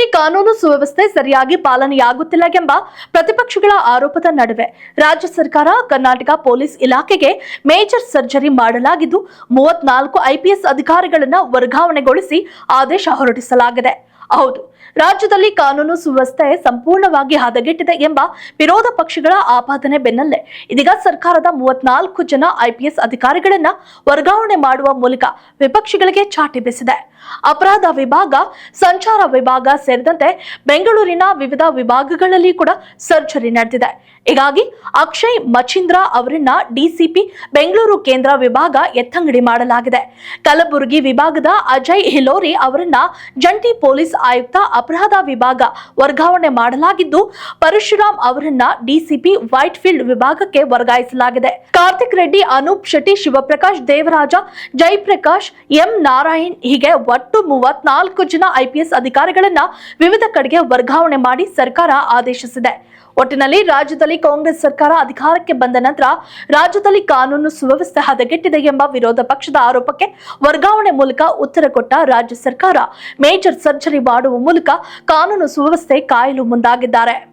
ರಾಜ್ಯದಲ್ಲಿ ಕಾನೂನು ಸುವ್ಯವಸ್ಥೆ ಸರಿಯಾಗಿ ಪಾಲನೆಯಾಗುತ್ತಿಲ್ಲ ಎಂಬ ಪ್ರತಿಪಕ್ಷಗಳ ಆರೋಪದ ನಡುವೆ ರಾಜ್ಯ ಸರ್ಕಾರ, ಕರ್ನಾಟಕ ಪೊಲೀಸ್ ಇಲಾಖೆಗೆ ಮೇಜರ್ ಸರ್ಜರಿ ಮಾಡಲಾಗಿದ್ದು, ಮೂವತ್ನಾಲ್ಕು ಐಪಿಎಸ್ ಅಧಿಕಾರಿಗಳನ್ನು ವರ್ಗಾವಣೆಗೊಳಿಸಿ ಆದೇಶ ಹೊರಡಿಸಲಾಗಿದೆ. ಹೌದು. ರಾಜ್ಯದಲ್ಲಿ ಕಾನೂನು ಸುವ್ಯವಸ್ಥೆ ಸಂಪೂರ್ಣವಾಗಿ ಹದಗೆಟ್ಟಿದೆ ಎಂಬ ವಿರೋಧ ಪಕ್ಷಗಳ ಆಪಾದನೆ ಬೆನ್ನಲ್ಲೇ ಇದೀಗ ಸರ್ಕಾರದ ಮೂವತ್ನಾಲ್ಕು ಜನ ಐಪಿಎಸ್ ಅಧಿಕಾರಿಗಳನ್ನ ವರ್ಗಾವಣೆ ಮಾಡುವ ಮೂಲಕ ವಿಪಕ್ಷಗಳಿಗೆ ಚಾಟಿ ಬೀಸಿದೆ. ಅಪರಾಧ ವಿಭಾಗ, ಸಂಚಾರ ವಿಭಾಗ ಸೇರಿದಂತೆ ಬೆಂಗಳೂರಿನ ವಿವಿಧ ವಿಭಾಗಗಳಲ್ಲಿ ಕೂಡ ಸರ್ಜರಿ ನಡೆದಿದೆ. ಹೀಗಾಗಿ ಅಕ್ಷಯ್ ಮಚೀಂದ್ರ ಅವರನ್ನ ಡಿಸಿಪಿ ಬೆಂಗಳೂರು ಕೇಂದ್ರ ವಿಭಾಗ ಎತ್ತಂಗಡಿ ಮಾಡಲಾಗಿದೆ. ಕಲಬುರಗಿ ವಿಭಾಗದ ಅಜಯ್ ಹಿಲೋರಿ ಅವರನ್ನ ಜಂಟಿ ಪೊಲೀಸ್ ಆಯುಕ್ತ ಅಪರಾಧ ವಿಭಾಗ ವರ್ಗಾವಣೆ ಮಾಡಲಾಗಿದ್ದು ಪರಶುರಾಮ್ ಅವರನ್ನ ಡಿಸಿಪಿ ವೈಟ್ ಫೀಲ್ಡ್ ವಿಭಾಗಕ್ಕೆ ವರ್ಗಾಯಿಸಲಾಗಿದೆ. ಕಾರ್ತಿಕ್ ರೆಡ್ಡಿ, ಅನೂಪ್ ಶೆಟ್ಟಿ, ಶಿವಪ್ರಕಾಶ್ ದೇವರಾಜ, ಜಯಪ್ರಕಾಶ್, ಎಂ ನಾರಾಯಣ್ ಹೀಗೆ ಒಟ್ಟು ಮೂವತ್ನಾಲ್ಕು ಜನ ಐಪಿಎಸ್ ಅಧಿಕಾರಿಗಳನ್ನ ವಿವಿಧ ಕಡೆಗೆ ವರ್ಗಾವಣೆ ಮಾಡಿ ಸರ್ಕಾರ ಆದೇಶಿಸಿದೆ. ಒಟ್ಟಿನಲ್ಲಿ ರಾಜ್ಯದಲ್ಲಿ ಕಾಂಗ್ರೆಸ್ ಸರ್ಕಾರ ಅಧಿಕಾರಕ್ಕೆ ಬಂದ ನಂತರ ರಾಜ್ಯದಲ್ಲಿ ಕಾನೂನು ಸುವ್ಯವಸ್ಥೆ ಹದಗೆಟ್ಟಿದೆ ಎಂಬ ವಿರೋಧ ಪಕ್ಷದ ಆರೋಪಕ್ಕೆ ವರ್ಗಾವಣೆ ಮೂಲಕ ಉತ್ತರ ಕೊಟ್ಟ ರಾಜ್ಯ ಸರ್ಕಾರ. ಮೇಜರ್ ಸರ್ಜರಿ ಮಾಡುವ ಮೂಲಕ ಕಾನೂನು ಸುವ್ಯವಸ್ಥೆ ಕಾಯಲು ಮುಂದಾಗಿದ್ದಾರೆ.